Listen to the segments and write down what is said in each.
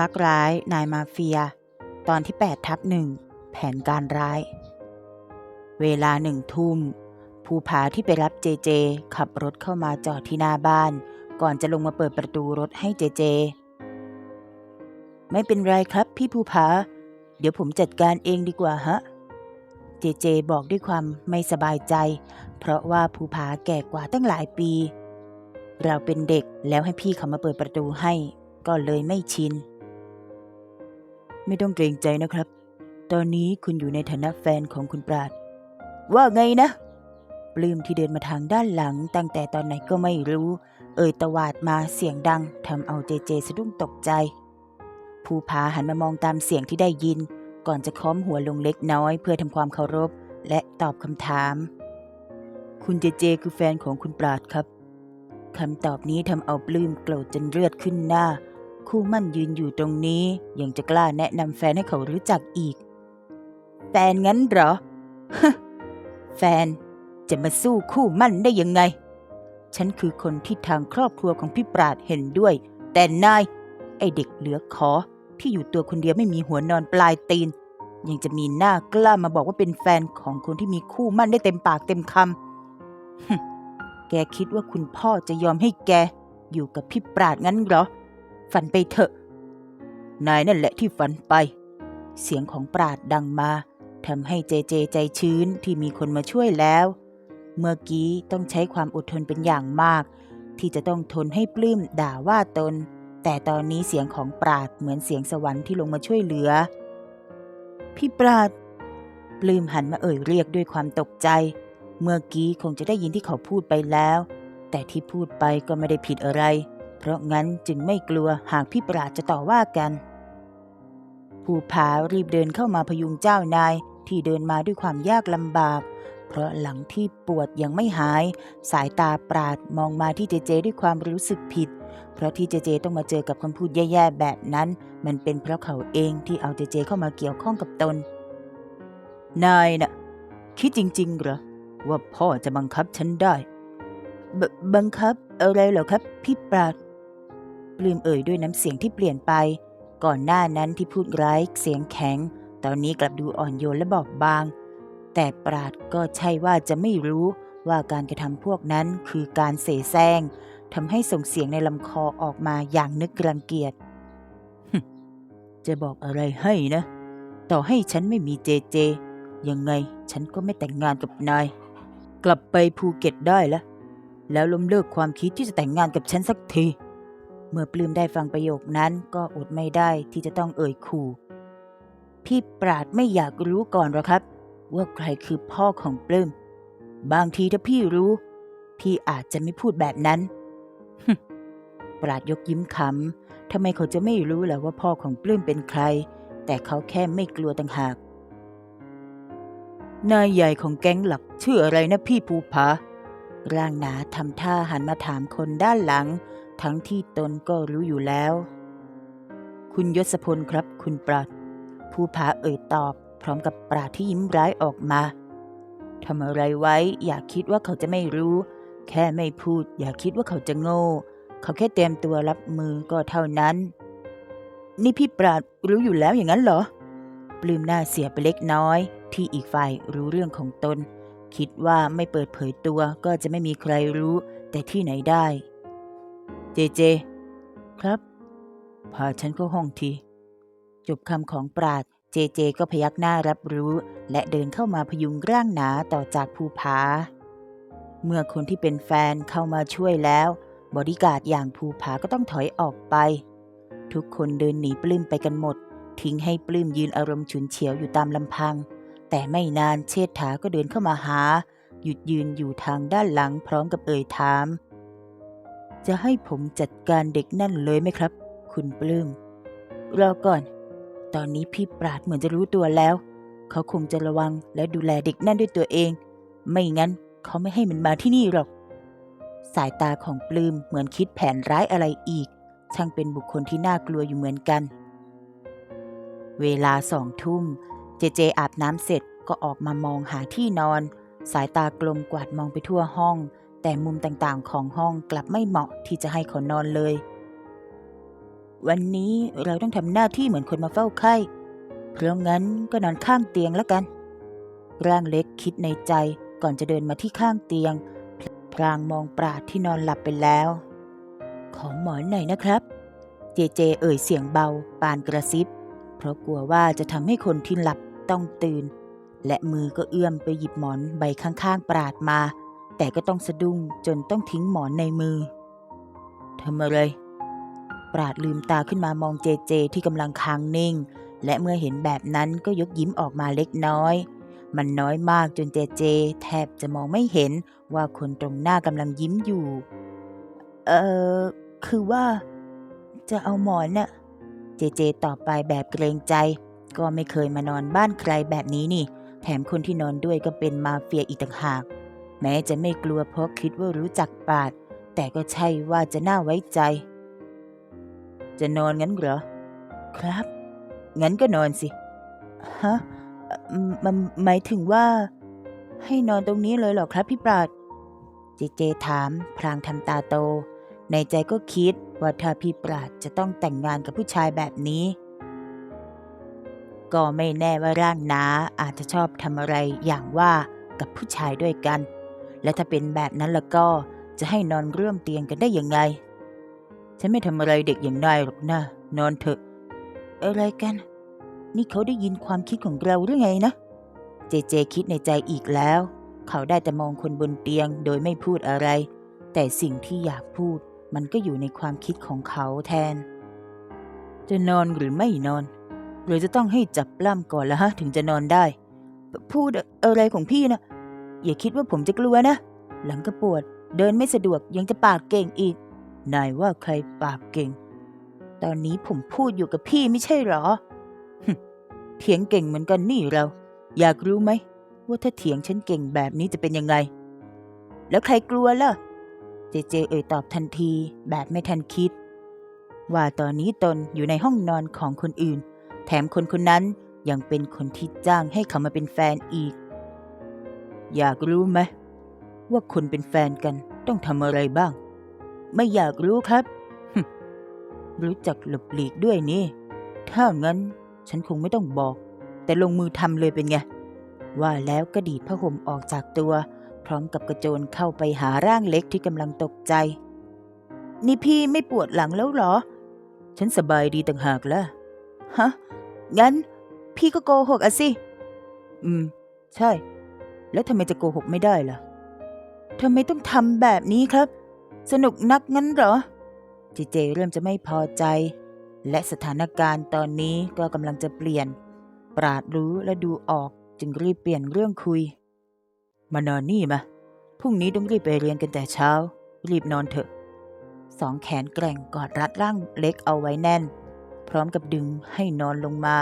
รักร้ายนายมาเฟีย ตอนที่8ทับหนึ่งแผนการร้าย เวลาหนึ่งทุ่ม ภูผาที่ไปรับเจเจ ขับรถเข้ามาจอดที่หน้าบ้าน ก่อนจะลงมาเปิดประตูรถให้เจเจ ไม่เป็นไรครับพี่ภูผา เดี๋ยวผมจัดการเองดีกว่าฮะ เจเจบอกด้วยความไม่สบายใจ เพราะว่าภูผาแก่กว่าตั้งหลายปี เราเป็นเด็กแล้วให้พี่เขามาเปิดประตูให้ก็เลยไม่ชิน ไม่ต้องเกรงใจนะครับ ตอนนี้คุณอยู่ในฐานะแฟนของคุณปราด ว่าไงนะ ปลื้มที่เดินมาทางด้านหลัง ตั้งแต่ตอนไหนก็ไม่รู้ เอ่ยตวาดมาเสียงดังทำเอาเจเจสะดุ้งตกใจ ภูผาหันมามองตามเสียงที่ได้ยิน ก่อนจะค้อมหัวลงเล็กน้อย เพื่อทำความเคารพ และตอบคำถาม คุณเจเจคือแฟนของคุณปราดครับคำตอบนี้ทำเอาปลื้มโกรธจนเลือดขึ้นหน้า คู่มั่นยืนอยู่ตรงนี้ ยังจะกล้าแนะนำแฟนให้เขารู้จักอีก แฟนงั้นเหรอ แฟนจะมาสู้คู่มั่นได้ยังไง ฉันคือคนที่ทางครอบครัวของพี่ปราดเห็นด้วย แต่นาย ไอเด็กเหลือขอ ที่อยู่ตัวคนเดียวไม่มีหัวนอนปลายตีน ยังจะมีหน้ากล้ามาบอกว่าเป็นแฟนของคนที่มีคู่มั่นได้เต็มปากเต็มคำฮึแกคิดว่าคุณพ่อจะยอมให้แกอยู่กับพี่ปราดงั้นเหรอ ฝันไปเถอะ นายนั่นแหละที่ฝันไป เสียงของปราดดังมาทำให้เจเจใจชื้นที่มีคนมาช่วยแล้ว เมื่อกี้ต้องใช้ความอดทนเป็นอย่างมาก ที่จะต้องทนให้ปลื้มด่าว่าตน แต่ตอนนี้เสียงของปราดเหมือนเสียงสวรรค์ที่ลงมาช่วยเหลือ พี่ปราดปลื้มหันมาเอ่ยเรียกด้วยความตกใจ เมื่อกี้คงจะได้ยินที่เขาพูดไปแล้ว แต่ที่พูดไปก็ไม่ได้ผิดอะไร เพราะงั้นจึงไม่กลัวหากพี่ปราดจะต่อว่ากัน ภูผารีบเดินเข้ามาพยุงเจ้านายที่เดินมาด้วยความยากลำบาก เพราะหลังที่ปวดยังไม่หาย สายตาปราดมองมาที่เจเจด้วยความรู้สึกผิด เพราะที่เจเจต้องมาเจอกับคำพูดแย่ๆแบบนั้น มันเป็นเพราะเขาเองที่เอาเจเจเข้ามาเกี่ยวข้องกับตน นายน่ะคิดจริงๆเหรอว่าพ่อจะบังคับฉันได้บบังคับอะไรเหรอครับ พี่ปราด ปลืมเอ่ยด้วยน้ำเสียงที่เปลี่ยนไป ก่อนหน้านั้นที่พูดร้ายเสียงแข็ง ตอนนี้กลับดูอ่อนโยนและบอบบาง แต่ปราดก็ใช่ว่าจะไม่รู้ว่าการกระทำพวกนั้นคือการเสแสร้งทำให้ส่งเสียงในลำคอออกมาอย่างนึกรังเกียจจะบอกอะไรให้นะ ต่อให้ฉันไม่มีเจเจ ยังไงฉันก็ไม่แต่งงานกับนาย กลับไปภูเก็ตได้แล้วแล้วล้มเลิกความคิดที่จะแต่งงานกับฉันสักที เมื่อปลื้มได้ฟังประโยคนั้นก็อดไม่ได้ที่จะต้องเอ่ยขู่ พี่ปราดไม่อยากรู้ก่อนหรอครับ ว่าใครคือพ่อของปลื้ม บางทีถ้าพี่รู้ พี่อาจจะไม่พูดแบบนั้นปราดยกยิ้มขำทำไมเขาจะไม่รู้ล่ะว่าพ่อของปลื้มเป็นใคร แต่เขาแค่ไม่กลัวต่างหาก นายใหญ่ของแก๊งหลักชื่ออะไรนะพี่ภูผาร่างหนาทำท่าหันมาถามคนด้านหลัง ทั้งที่ตนก็รู้อยู่แล้ว คุณยศพลครับคุณปราดภูผาเอ่ยตอบพร้อมกับปราดที่ยิ้มร้ายออกมาทำอะไรไว้อย่าคิดว่าเขาจะไม่รู้ แค่ไม่พูด อย่าคิดว่าเขาจะโง่ เขาแค่เตรียมตัวรับมือก็เท่านั้น นี่พี่ปราดรู้อยู่แล้วอย่างนั้นเหรอ ปลื้มหน้าเสียไปเล็กน้อย ที่อีกฝ่ายรู้เรื่องของตน คิดว่าไม่เปิดเผยตัวก็จะไม่มีใครรู้ แต่ที่ไหนได้ เจเจ ครับ พาฉันเข้าห้องที จบคำของปราดเจเจก็พยักหน้ารับรู้ และเดินเข้ามาพยุงร่างหนาต่อจากภูผา เมื่อคนที่เป็นแฟนเข้ามาช่วยแล้ว บริการดอย่างภูผาก็ต้องถอยออกไป ทุกคนเดินหนีปลื้มไปกันหมด ทิ้งให้ปลื้มยืนอารมณ์ฉุนเฉียวอยู่ตามลำพัง แต่ไม่นานเชษฐาก็เดินเข้ามาหา หยุดยืนอยู่ทางด้านหลังพร้อมกับเอ่ยถาม จะให้ผมจัดการเด็กนั่นเลยไหมครับ คุณปลื้มรอก่อน ตอนนี้พี่ปราดเหมือนจะรู้ตัวแล้ว เขาคงจะระวังและดูแลเด็กนั่นด้วยตัวเอง ไม่งั้นเขาไม่ให้มันมาที่นี่หรอก สายตาของปลื้มเหมือนคิดแผนร้ายอะไรอีก ช่างเป็นบุคคลที่น่ากลัวอยู่เหมือนกัน เวลาสองทุ่ม เจเจอาบน้ำเสร็จก็ออกมามองหาที่นอน สายตากลมกวาดมองไปทั่วห้อง แต่มุมต่างๆของห้องกลับไม่เหมาะที่จะให้เขานอนเลย วันนี้เราต้องทำหน้าที่เหมือนคนมาเฝ้าไข้ เพราะงั้นก็นอนข้างเตียงแล้วกัน ร่างเล็กคิดในใจก่อนจะเดินมาที่ข้างเตียง พลางมองปราดที่นอนหลับไปแล้ว ขอหมอนหน่อยนะครับ เจเจเอ่ยเสียงเบา ปานกระซิบ เพราะกลัวว่าจะทำให้คนที่หลับต้องตื่น และมือก็เอื้อมไปหยิบหมอนใบข้างๆปราดมา แต่ก็ต้องสะดุ้งจนต้องทิ้งหมอนในมือทำอะไร ปราดลืมตาขึ้นมามองเจเจที่กำลังค้างนิ่ง และเมื่อเห็นแบบนั้นก็ยกยิ้มออกมาเล็กน้อย มันน้อยมากจนเจเจ แทบจะมองไม่เห็นว่าคนตรงหน้ากำลังยิ้มอยู่ เออคือว่า จะเอาหมอนน่ะ เจเจตอบไปแบบเกรงใจ ก็ไม่เคยมานอนบ้านใครแบบนี้นี่ แถมคนที่นอนด้วยก็เป็นมาเฟียอีกต่างหาก แม้จะไม่กลัวเพราะคิดว่ารู้จักปาด แต่ก็ใช่ว่าจะน่าไว้ใจ จะนอนงั้นเหรอ ครับ งั้นก็นอนสิ ฮะมันหมายถึงว่า ให้นอนตรงนี้เลยเหรอครับพี่ปราดเจเจถาม พลางทำตาโต ในใจก็คิดว่าถ้าพี่ปราดจะต้องแต่งงานกับผู้ชายแบบนี้ ก็ไม่แน่ว่าร่างน้าอาจจะชอบทำอะไรอย่างว่ากับผู้ชายด้วยกัน และถ้าเป็นแบบนั้นแล้วก็จะให้นอนร่วมเตียงกันได้ยังไง ฉันไม่ทำอะไรเด็กอย่างนายหรอกนะนอนเถอะ อะไรกัน นี่เขาได้ยินความคิดของเราหรือไงนะ เจเจคิดในใจอีกแล้ว เขาได้แต่มองคนบนเตียงโดยไม่พูดอะไร แต่สิ่งที่อยากพูด มันก็อยู่ในความคิดของเขาแทน จะนอนหรือไม่นอน หรือจะต้องให้จับปล้ำก่อนละฮะถึงจะนอนได้ พูดอะไรของพี่นะ อย่าคิดว่าผมจะกลัวนะ หลังก็ปวด เดินไม่สะดวกยังจะปากเก่งอีก นายว่าใครปากเก่ง ตอนนี้ผมพูดอยู่กับพี่ไม่ใช่หรอเถียงเก่งเหมือนกันนี่เรา อยากรู้ไหม ว่าถ้าเถียงฉันเก่งแบบนี้จะเป็นยังไง แล้วใครกลัวล่ะ เจเจเอ่ยตอบทันทีแบบไม่ทันคิด ว่าตอนนี้ตนอยู่ในห้องนอนของคนอื่น แถมคนคนนั้นยังเป็นคนที่จ้างให้เขามาเป็นแฟนอีก อยากรู้ไหมว่าคนเป็นแฟนกันต้องทำอะไรบ้าง ไม่อยากรู้ครับ รู้จักหลบหลีกด้วยนี่ ถ้างั้นฉันคงไม่ต้องบอก แต่ลงมือทำเลยเป็นไง ว่าแล้วก็ดีดผ้าห่มออกจากตัว พร้อมกับกระโจนเข้าไปหาร่างเล็กที่กำลังตกใจ นี่พี่ไม่ปวดหลังแล้วหรอ ฉันสบายดีต่างหากล่ะฮะ งั้น พี่ก็โกหกอะสิ อืม ใช่ แล้วทำไมจะโกหกไม่ได้ล่ะทำไมต้องทำแบบนี้ครับ สนุกนักงั้นเหรอ เจเจเริ่มจะไม่พอใจ และสถานการณ์ตอนนี้ก็กำลังจะเปลี่ยน ปราดรู้และดูออกจึงรีบเปลี่ยนเรื่องคุย มานอนนี่มาพรุ่งนี้ต้องรีบไปเรียนกันแต่เช้า รีบนอนเถอะ สองแขนแกร่งกอดรัดร่างเล็กเอาไว้แน่น พร้อมกับดึงให้นอนลงมา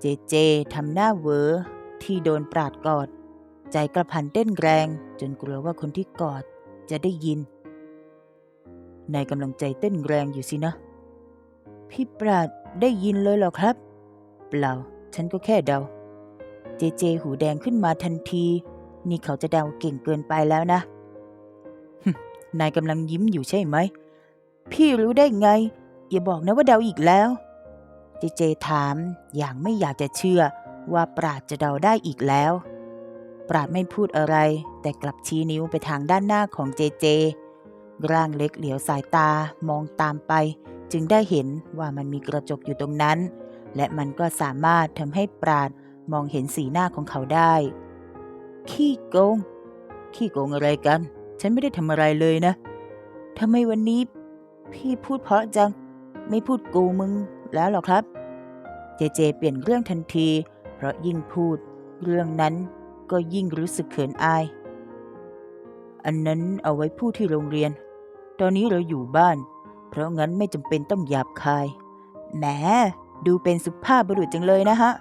เจเจทำหน้าเวอที่โดนปราดกอด ใจกระพันเต้นแรง จนกลัวว่าคนที่กอดจะได้ยิน นายกำลังใจเต้นแรงอยู่สินะ พี่ปราดได้ยินเลยเหรอครับ เปล่า ฉันก็แค่เดา เจเจหูแดงขึ้นมาทันที นี่เขาจะเดาเก่งเกินไปแล้วนะ นายกำลังยิ้มอยู่ใช่ไหม พี่รู้ได้ไง อย่าบอกนะว่าเดาอีกแล้ว เจเจถามอย่างไม่อยากจะเชื่อว่าปราดจะเดาได้อีกแล้ว ปราดไม่พูดอะไร แต่กลับชี้นิ้วไปทางด้านหน้าของเจเจ ร่างเล็กเหลียวสายตามองตามไป จึงได้เห็นว่ามันมีกระจกอยู่ตรงนั้น และมันก็สามารถทำให้ปราดมองเห็นสีหน้าของเขาได้ ขี้โกง ขี้โกงอะไรกัน ฉันไม่ได้ทำอะไรเลยนะทำไมวันนี้ พี่พูดเพราะจัง ไม่พูดกูมึงแล้วหรอครับ เจเจเปลี่ยนเรื่องทันที เพราะยิ่งพูด เรื่องนั้น ก็ยิ่งรู้สึกเขินอาย อันนั้นเอาไว้พูดที่โรงเรียน ตอนนี้เราอยู่บ้าน เพราะงั้นไม่จำเป็นต้องหยาบคาย แหม ดูเป็นสุภาพบุรุษจังเลยนะฮะ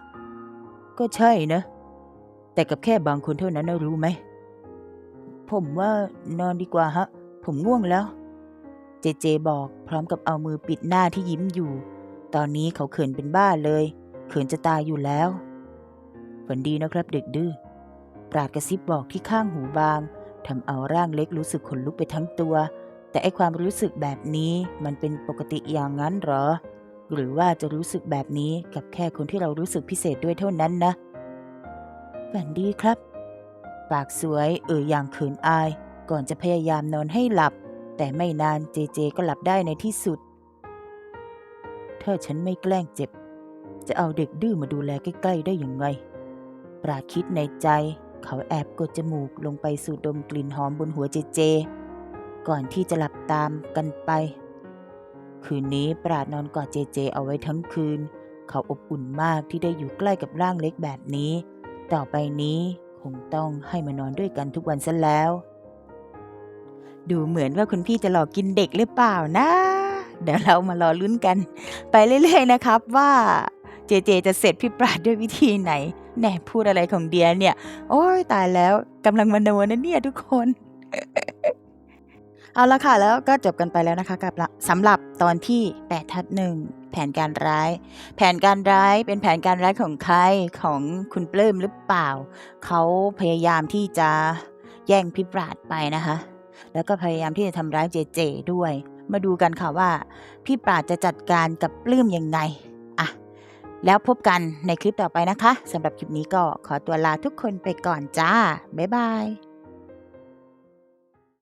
ก็ใช่นะ แต่กับแค่บางคนเท่านั้นนะรู้ไหม ผมว่านอนดีกว่าฮะ ผมง่วงแล้ว เจเจบอกพร้อมกับเอามือปิดหน้าที่ยิ้มอยู่ ตอนนี้เขาเขินเป็นบ้าเลย เขินจะตายอยู่แล้วฝันดีนะครับเด็กดื้อ ปราดกระซิบบอกที่ข้างหูบางทำเอาร่างเล็กรู้สึกขนลุกไปทั้งตัว แต่ไอความรู้สึกแบบนี้มันเป็นปกติอย่างนั้นหรอ หรือว่าจะรู้สึกแบบนี้กับแค่คนที่เรารู้สึกพิเศษด้วยเท่านั้นนะฝันดีครับ ปากสวยเอ่ยอย่างเขินอาย ก่อนจะพยายามนอนให้หลับ แต่ไม่นานเจเจก็หลับได้ในที่สุด ถ้าฉันไม่แกล้งเจ็บ จะเอาเด็กดื้อมาดูแลใกล้ๆได้อย่างไงปราคิดในใจ เขาแอบกดจมูกลงไปสูดดมกลิ่นหอมบนหัวเจเจ ก่อนที่จะหลับตามกันไป คืนนี้ปราดนอนกอดเจเจเอาไว้ทั้งคืน เขาอบอุ่นมากที่ได้อยู่ใกล้กับร่างเล็กแบบนี้ ต่อไปนี้คงต้องให้มานอนด้วยกันทุกวันซะแล้ว ดูเหมือนว่าคุณพี่จะหลอกกินเด็กหรือเปล่านะ เดี๋ยวเรามารอลุ้นกัน ไปเรื่อยๆนะครับว่า เจเจจะเสร็จพี่ปราดด้วยวิธีไหนแหน่พูดอะไรของเดียเนี่ย โอ้ยตายแล้วกำลังมโนนะเนี่ยทุกคน เอาละค่ะแล้วก็จบกันไปแล้วนะคะกับสำหรับตอนที่ 8 ทัดหนึ่งแผนการร้าย แผนการร้ายเป็นแผนการร้ายของใครของคุณปลื้มหรือเปล่า เขาพยายามที่จะแย่งพี่ปราดไปนะคะ แล้วก็พยายามที่จะทำร้ายเจเจด้วย มาดูกันค่ะว่าพี่ปราดจะจัดการกับปลื้มยังไง แล้วพบกันในคลิปต่อไปนะคะสำหรับคลิปนี้ก็ขอตัวลาทุกคนไปก่อนจ้า บ๊ายบาย